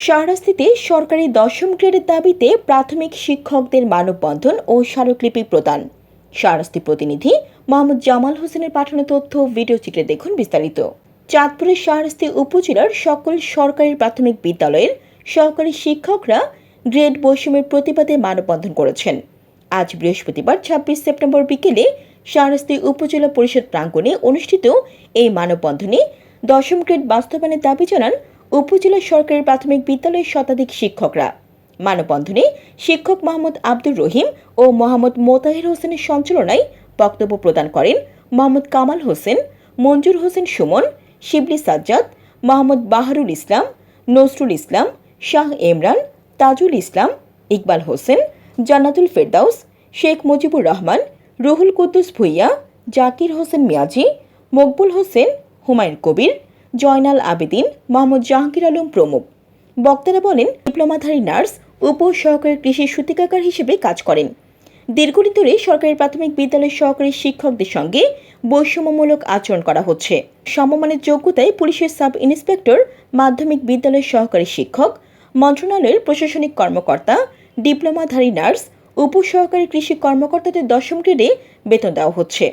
শাহরাস্তিতে সরকারি দশম গ্রেডের দাবিতে প্রাথমিক শিক্ষকদের মানববন্ধন ও স্মারকলিপি প্রদান। শাহরাস্তি প্রতিনিধি মোহাম্মদ জামাল হোসেনের পাঠানো তথ্য ভিডিও চিত্রে দেখুন বিস্তারিত। চাঁদপুরের শাহরাস্তি উপজেলার সকল সরকারি প্রাথমিক বিদ্যালয়ের সহকারী শিক্ষকরা গ্রেড বৈষম্যের প্রতিবাদে মানববন্ধন করেছেন। আজ বৃহস্পতিবার, ছাব্বিশ সেপ্টেম্বর বিকেলে শাহরাস্তি উপজেলা পরিষদ প্রাঙ্গণে অনুষ্ঠিত এই মানববন্ধনে দশম গ্রেড বাস্তবায়নের দাবি জানান উপজেলা সরকারি প্রাথমিক বিদ্যালয়ের শতাধিক শিক্ষকরা। মানববন্ধনে শিক্ষক মোহাম্মদ আব্দুর রহিম ও মোহাম্মদ মোতাহির হোসেনের সঞ্চালনায় বক্তব্য প্রদান করেন মোহাম্মদ কামাল হোসেন, মঞ্জুর হোসেন সুমন, শিবলি সাজ্জাদ, মোহাম্মদ বাহারুল ইসলাম নজরুল ইসলাম, শাহ ইমরান, তাজুল ইসলাম, ইকবাল হোসেন, জান্নাতুল ফেরদাউস, শেখ মুজিবুর রহমান, রুহুল কুদ্দুস ভুইয়া, জাকির হোসেন মিয়াজি, মকবুল হোসেন, হুমায়ুন কবির জয়নাল আবেদিন, মোহাম্মদ জাহাঙ্গীর আলম প্রমুখ। বক্তারা বলেন, ডিপ্লোমাধারী নার্স উপ সহকারী কৃষি সূতিকাগার হিসেবে কাজ করেন। দীর্ঘদিন ধরে সরকারি প্রাথমিক বিদ্যালয়ের সহকারী শিক্ষকদের সঙ্গে বৈষম্যমূলক আচরণ করা হচ্ছে। সমমানের যোগ্যতায় পুলিশের সাব ইন্সপেক্টর মাধ্যমিক বিদ্যালয়ের সহকারী শিক্ষক, মন্ত্রণালয়ের প্রশাসনিক কর্মকর্তা, ডিপ্লোমাধারী নার্স উপ সহকারী কৃষি কর্মকর্তাদের দশম গ্রেডে বেতন দেওয়া হচ্ছে।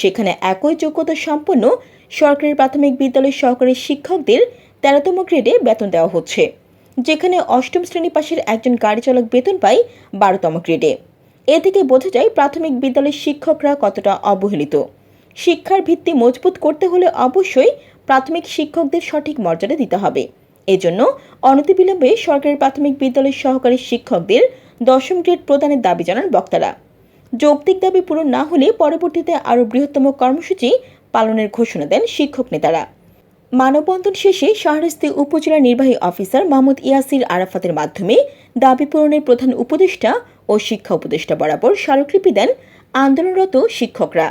সেখানে একই যোগ্যতা সম্পন্ন সরকারি প্রাথমিক বিদ্যালয়ের সহকারী শিক্ষকদের তেরোতম গ্রেডে বেতন দেওয়া হচ্ছে, যেখানে অষ্টম শ্রেণি পাশের একজন গাড়ি চালক বেতন পায় বারোতম গ্রেডে। এ থেকে বোঝা যায় প্রাথমিক বিদ্যালয়ের শিক্ষকরা কতটা অবহেলিত। শিক্ষার ভিত্তি মজবুত করতে হলে অবশ্যই প্রাথমিক শিক্ষকদের সঠিক মর্যাদা দিতে হবে। এজন্য অনতিবিলম্বে সরকারি প্রাথমিক বিদ্যালয়ের সহকারী শিক্ষকদের দশম গ্রেড প্রদানের দাবি জানান বক্তারা। যৌক্তিক দাবি পূরণ না হলে পরবর্তীতে আরও বৃহত্তম কর্মসূচি পালনের ঘোষণা দেন শিক্ষক নেতারা। মানববন্ধন শেষে শাহরাস্তি উপজেলা নির্বাহী অফিসার মাহমুদ ইয়াসির আরাফাতের মাধ্যমে দাবি পূরণের প্রধান উপদেষ্টা ও শিক্ষা উপদেষ্টা বরাবর স্মারকলিপি দেন আন্দোলনরত শিক্ষকরা।